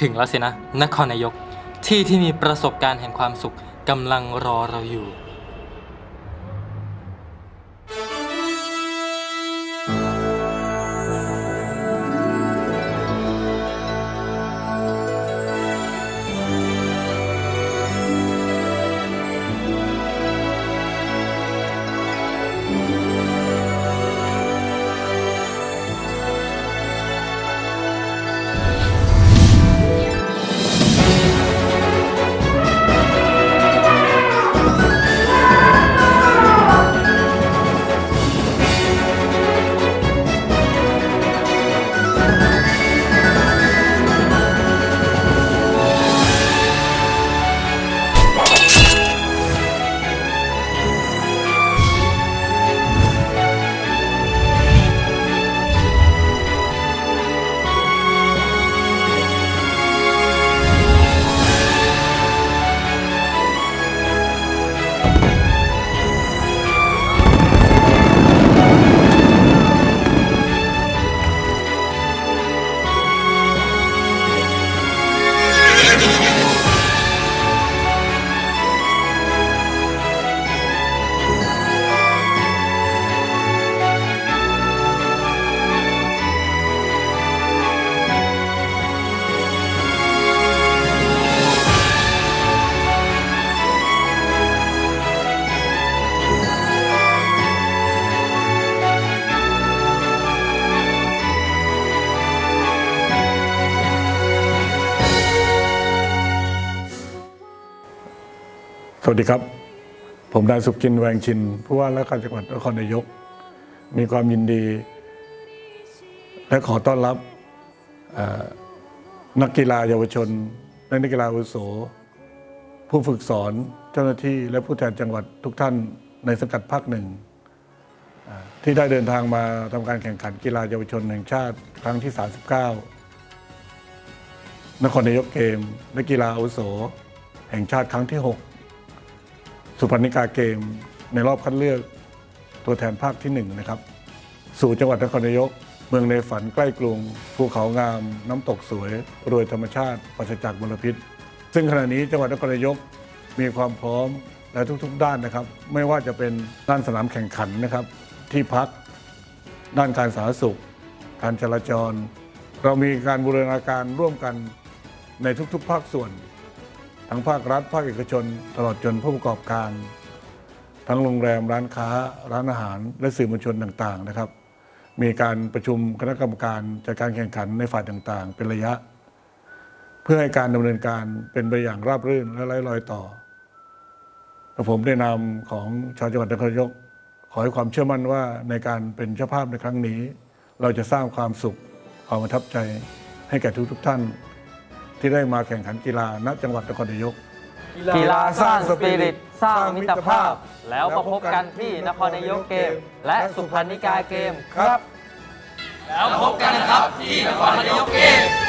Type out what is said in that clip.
ถึงแล้วสินะนครนายก ที่ที่มีประสบการณ์แห่งความสุขกำลังรอเราอยู่ สวัสดีครับ ผมนายสุขจินแวงชินผู้ว่าราชการจังหวัดนครนายก มีความยินดี และขอต้อนรับนักกีฬาเยาวชน และนักกีฬาอุโส ผู้ฝึกสอนเจ้าหน้าที่และผู้แทนจังหวัดทุกท่านในสังกัดภาคหนึ่งที่ได้เดินทางมาทำการแข่งขันกีฬาเยาวชนแห่งชาติครั้งที่ 39 นครนายกเกม และกีฬาอุโส แห่งชาติครั้งที่ 6 สุพรรณิกาเกม ในรอบคัดเลือกตัวแทนภาคที่1นะครับสู่จังหวัดนครนายก เมืองในฝันใกล้กรุงภูเขางาม น้ำตกสวย รวยธรรมชาติปราศจากมลพิษ ซึ่งขณะนี้จังหวัดนครนายกมีความพร้อมและทุกๆ ด้านนะครับ ไม่ว่าจะเป็นด้านสนามแข่งขันนะครับ ที่พัก ด้านการสาธารณสุข การจราจร เรามีการบูรณาการร่วมกันในทุกๆ ภาคส่วน ทั้งภาครัฐภาคเอกชน ตลอดจนผู้ประกอบการ ทั้งโรงแรมร้านค้า ร้านอาหาร และสื่อมวลชนต่างๆนะครับ มีการประชุมคณะกรรมการจัดการแข่งขันในฝ่ายต่างๆ เป็นระยะ เพื่อให้การดำเนินการเป็นไปอย่างราบรื่นและไร้รอยต่อและผมได้นามของชาวจังหวัดนครนายกขอให้ความเชื่อมั่นว่าในการเป็นเจ้าภาพในครั้งนี้ เราจะสร้างความสุขความประทับใจให้แก่ทุกๆท่าน ที่ได้มาแข่งขันกีฬาณจังหวัดนครนายก กีฬาสร้างสปิริต สร้างมิตรภาพ แล้วมาพบกันที่นครนายกเกม และสุพรรณิกาเกมครับ แล้วพบกันนะครับที่นครนายกเกม